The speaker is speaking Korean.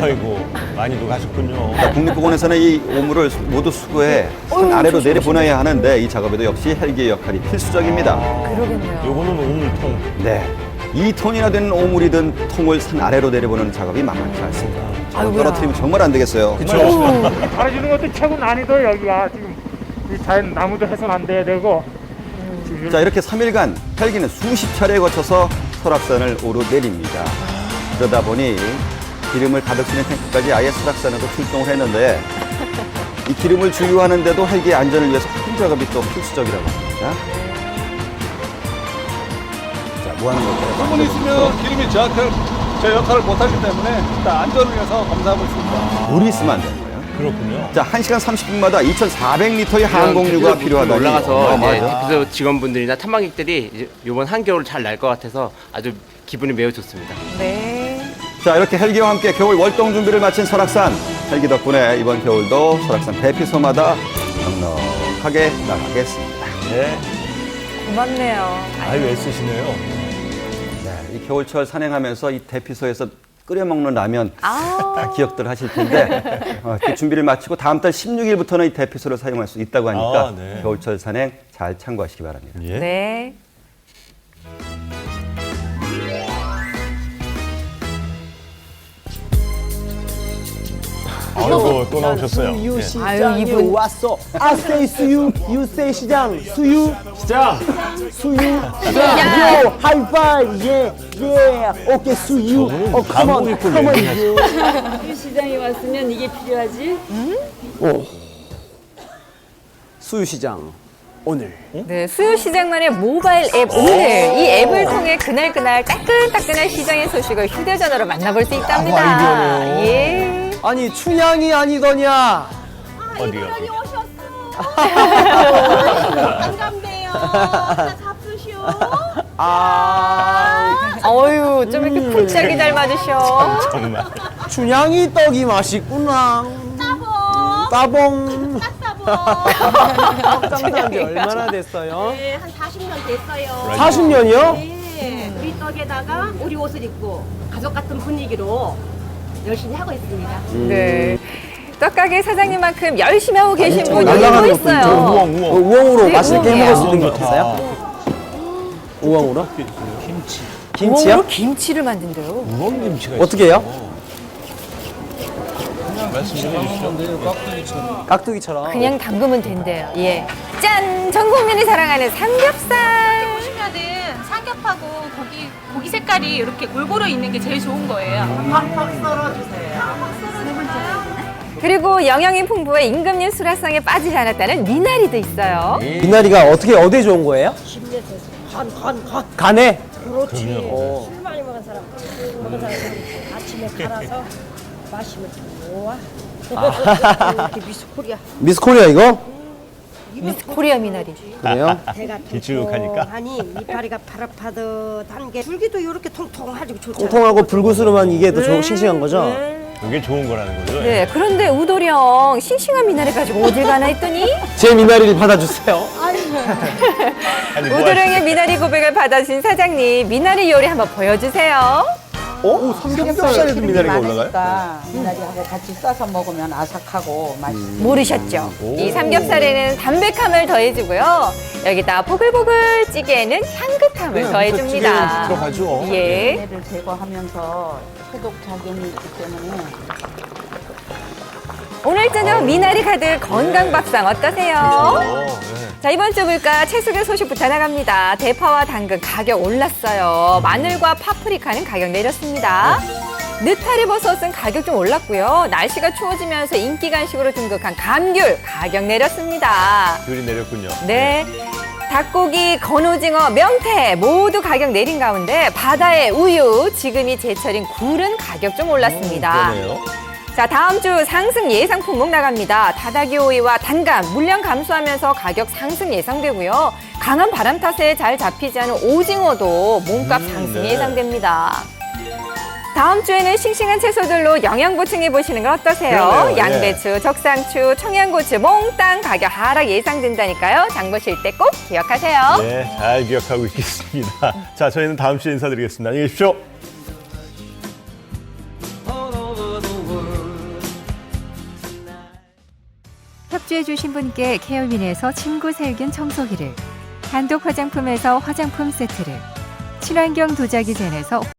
아이고 많이도 가셨군요. 국립공원에서는 이 오물을 모두 수거해 산 아래로 내려 보내야 하는데 이 작업에도 역시 헬기의 역할이 필수적입니다. 그러겠네요. 요거는 오물통. 네. 2톤이나 되는 오물이 든 통을 산 아래로 내려보내는 작업이 만만치 않습니다. 저거 떨어뜨리면 정말 안 되겠어요. 갈아주는 것도 최고 난이도 여기가 지금 이 자연 나무도 훼손 안 돼야 되고 지금 자 이렇게 3일간 헬기는 수십 차례에 거쳐서 설악산을 오르내립니다. 그러다 보니 기름을 가득 실은 탱크까지 아예 설악산으로 출동을 했는데 이 기름을 주유하는데도 헬기의 안전을 위해서 큰 작업이 또 필수적이라고 합니다. 자, 뭐 하는 걸까요? 한번 있으면 기름이 저 역할을, 저 역할을 못하기 때문에 일단 안전을 위해서 검사하고 있습니다. 물이 있으면 안 되는 거예요. 그렇군요. 자, 1시간 30분마다 2,400리터의 항공유가 필요하다니 올라가서 이제 어마어마하죠. 대피소 직원분들이나 탐방객들이 이제 이번 한겨울 잘 날 것 같아서 아주 기분이 매우 좋습니다. 네. 자, 이렇게 헬기와 함께 겨울 월동 준비를 마친 설악산. 헬기 덕분에 이번 겨울도 설악산 대피소마다 넉넉하게 나가겠습니다. 네. 고맙네요. 아유 애쓰시네요. 네, 이 겨울철 산행하면서 이 대피소에서 끓여 먹는 라면 아. 다 기억들 하실 텐데 어, 그 준비를 마치고 다음 달 16일부터는 이 대피소를 사용할 수 있다고 하니까 아, 네. 겨울철 산행 잘 참고하시기 바랍니다. 예. 네. 또 나오셨어요. 수유 예. 시장에 아유, 이분. 왔어. I say 수유, you say 시장. 수유, 자, 수유, 시장. 요, 하이파이, 예, 예. 오케이, 수유. 어, 컴온, 입고 컴온, 얘기하시- 요. 시장에 왔으면 이게 필요하지? 수유 시장 오늘. 네, 수요시장만의 모바일 앱 오늘 이 앱을 통해 그날그날 따끈따끈한 시장의 소식을 휴대전화로 만나볼 수 있답니다. 아이디어네요. 예. 아니 춘향이 아니더냐? 어디가? 반갑네요. 하나 잡수시오. 아, 어유, 좀 이렇게 풀짝이 잘 맞으셔. 정말. 춘향이 떡이 맛있구나. 따봉. 따봉. 따봉. 떡장사한 지 얼마나 됐어요? 네, 한 40년 됐어요. 40년이요? 네, 우리 떡에다가 우리 옷을 입고 가족 같은 분위기로 열심히 하고 있습니다. 네. 떡가게 사장님만큼 열심히 하고 계신 분이 또 날아가는 것도 있어요. 우엉 어, 우엉. 우엉으로 네, 맛있게 우엉이에요. 해먹을 수 있는 거. 없어요? 우엉으로? 김치. 김치요? 우엉으로 김치를 만든대요. 우엉 김치가 어떻게 해요? 말씀 좀 해주시죠. 깍두기처럼. 그냥 담그면 된대요. 예. 짠! 전 국민이 사랑하는 삼겹살. 삼겹하고 고기 고기 색깔이 이렇게 골고루 있는 게 제일 좋은 거예요. 그리고 영양이 풍부해 임금님 수라상에 빠지지 않았다는 미나리도 있어요. 미나리가 어떻게 어디에 좋은 거예요? 간, 간, 간. 간에? 그렇지. 어. 술 많이 먹은 사람, 먹은 사람 아침에 갈아서 마시면 좋아. 이렇게 미스코리아. 미스 코리아 이거? 미스 코리아 미나리. 그래요? 배가 길쭉하니까. 통통하니 이파리가 파릇파릇한 게 줄기도 이렇게 통통하고 좋잖아. 통통하고 불구스름한 이게 더 네. 좋- 싱싱한 거죠? 이게 좋은 거라는 거죠. 네, 그런데 우도령 싱싱한 미나리 가지고 어딜 가나 했더니 제 미나리를 받아주세요. 아니, 뭐 우도령의 미나리 고백을 받아주신 사장님 미나리 요리 한번 보여주세요. 어? 삼겹살에도 미나리가 올라가요? 많으니까 미나리하고 같이 싸서 먹으면 아삭하고 맛있어요. 모르셨죠? 이 삼겹살에는 담백함을 더해주고요. 여기다 보글보글 찌개에는 향긋함을 더해줍니다. 들어가죠. 예. 얘를 제거하면서 해독 작용이 있기 때문에 오늘 저녁 미나리 가득 건강 밥상 어떠세요? 어, 네. 자 이번 주 물가 채소계 소식부터 나갑니다. 대파와 당근 가격 올랐어요. 마늘과 파프리카는 가격 내렸습니다. 느타리 버섯은 가격 좀 올랐고요. 날씨가 추워지면서 인기 간식으로 등극한 감귤 가격 내렸습니다. 귤이 내렸군요. 네. 닭고기, 건오징어, 명태 모두 가격 내린 가운데 바다의 우유, 지금이 제철인 굴은 가격 좀 올랐습니다. 그러네요. 자, 다음 주 상승 예상 품목 나갑니다. 다다기 오이와 단감, 물량 감소하면서 가격 상승 예상되고요. 강한 바람 탓에 잘 잡히지 않은 오징어도 몸값 음, 상승 네. 예상됩니다. 다음 주에는 싱싱한 채소들로 영양 보충해 보시는 건 어떠세요? 그러네요, 예. 양배추, 적상추, 청양고추 몽땅 가격 하락 예상된다니까요. 장 보실 때 꼭 기억하세요. 네, 잘 기억하고 있겠습니다. 자, 저희는 다음 주에 인사드리겠습니다. 안녕히 계십시오. 협조해주신 분께 케어윈에서 침구 살균 청소기를, 한독 화장품에서 화장품 세트를, 친환경 도자기 젠에서